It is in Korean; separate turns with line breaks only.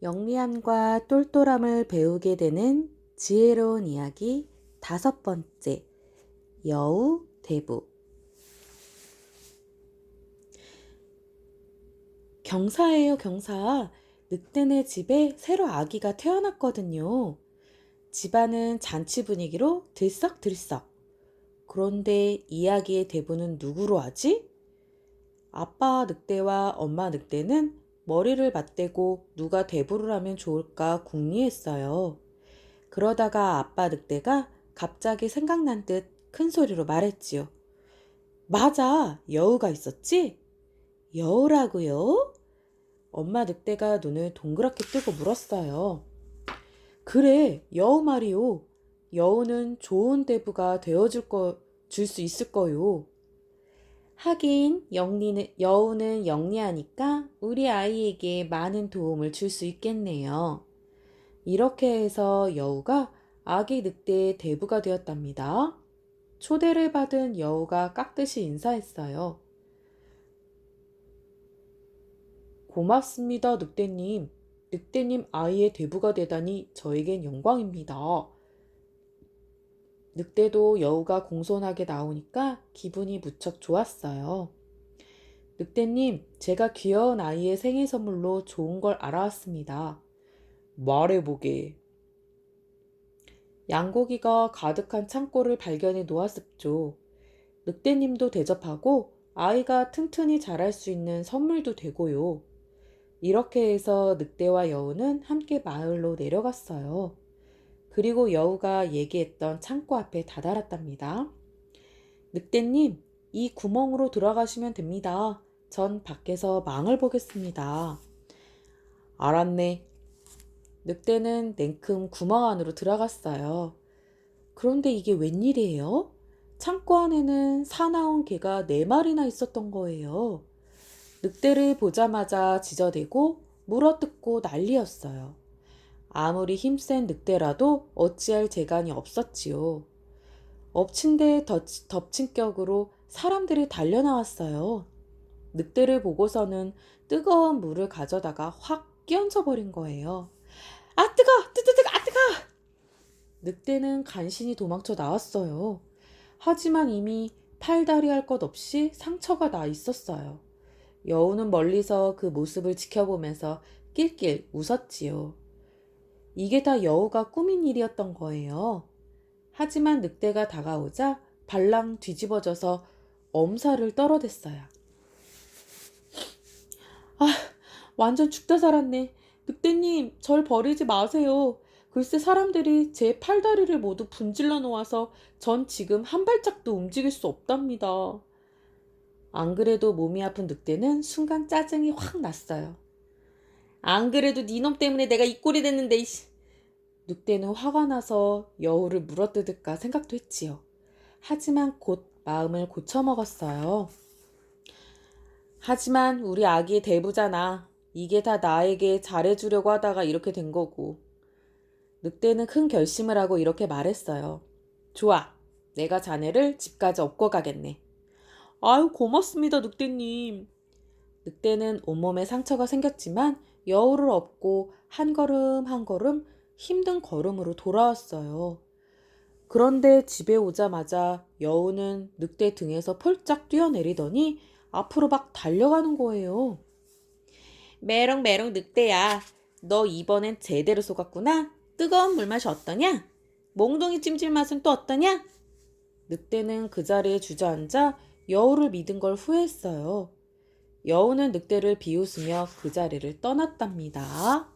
영리함과 똘똘함을 배우게 되는 지혜로운 이야기 다섯 번째 여우 대부. 경사예요 경사. 늑대네 집에 새로 아기가 태어났거든요. 집안은 잔치 분위기로 들썩들썩. 그런데 이야기의 대부는 누구로 하지? 아빠 늑대와 엄마 늑대는 머리를 맞대고 누가 대부를 하면 좋을까 궁리했어요. 그러다가 아빠 늑대가 갑자기 생각난 듯 큰 소리로 말했지요. 맞아, 여우가 있었지? 여우라고요? 엄마 늑대가 눈을 동그랗게 뜨고 물었어요. 그래, 여우 말이요. 여우는 좋은 대부가 되어줄 거, 줄 수 있을 거요. 하긴 영리는, 여우는 영리하니까 우리 아이에게 많은 도움을 줄 수 있겠네요. 이렇게 해서 여우가 아기 늑대의 대부가 되었답니다. 초대를 받은 여우가 깍듯이 인사했어요. 고맙습니다, 늑대님. 늑대님 아이의 대부가 되다니 저에겐 영광입니다. 늑대도 여우가 공손하게 나오니까 기분이 무척 좋았어요. 늑대님, 제가 귀여운 아이의 생일 선물로 좋은 걸 알아왔습니다. 말해보게. 양고기가 가득한 창고를 발견해 놓았었죠. 늑대님도 대접하고 아이가 튼튼히 자랄 수 있는 선물도 되고요. 이렇게 해서 늑대와 여우는 함께 마을로 내려갔어요. 그리고 여우가 얘기했던 창고 앞에 다다랐답니다. 늑대님, 이 구멍으로 들어가시면 됩니다. 전 밖에서 망을 보겠습니다. 알았네. 늑대는 냉큼 구멍 안으로 들어갔어요. 그런데 이게 웬일이에요? 창고 안에는 사나운 개가 네 마리나 있었던 거예요. 늑대를 보자마자 지저대고 물어뜯고 난리였어요. 아무리 힘센 늑대라도 어찌할 재간이 없었지요. 엎친 데 덮친 격으로 사람들이 달려나왔어요. 늑대를 보고서는 뜨거운 물을 가져다가 확 끼얹어 버린 거예요. 아 뜨거! 뜨뜨뜨 아 뜨거! 늑대는 간신히 도망쳐 나왔어요. 하지만 이미 팔다리 할 것 없이 상처가 나 있었어요. 여우는 멀리서 그 모습을 지켜보면서 낄낄 웃었지요. 이게 다 여우가 꾸민 일이었던 거예요. 하지만 늑대가 다가오자 발랑 뒤집어져서 엄살을 떨어댔어요. 아, 완전 죽다 살았네. 늑대님, 절 버리지 마세요. 글쎄 사람들이 제 팔다리를 모두 분질러 놓아서 전 지금 한 발짝도 움직일 수 없답니다. 안 그래도 몸이 아픈 늑대는 순간 짜증이 확 났어요. 안 그래도 니놈 때문에 내가 이 꼴이 됐는데 이씨. 늑대는 화가 나서 여우를 물어뜯을까 생각도 했지요. 하지만 곧 마음을 고쳐먹었어요. 하지만 우리 아기의 대부잖아. 이게 다 나에게 잘해주려고 하다가 이렇게 된 거고. 늑대는 큰 결심을 하고 이렇게 말했어요. 좋아. 내가 자네를 집까지 업고 가겠네. 아유, 고맙습니다, 늑대님. 늑대는 온몸에 상처가 생겼지만 여우를 업고 한 걸음 한 걸음 힘든 걸음으로 돌아왔어요. 그런데 집에 오자마자 여우는 늑대 등에서 펄쩍 뛰어내리더니 앞으로 막 달려가는 거예요. 메롱메롱 늑대야. 너 이번엔 제대로 속았구나. 뜨거운 물 맛이 어떠냐? 몽둥이 찜질 맛은 또 어떠냐? 늑대는 그 자리에 주저앉아 여우를 믿은 걸 후회했어요. 여우는 늑대를 비웃으며 그 자리를 떠났답니다.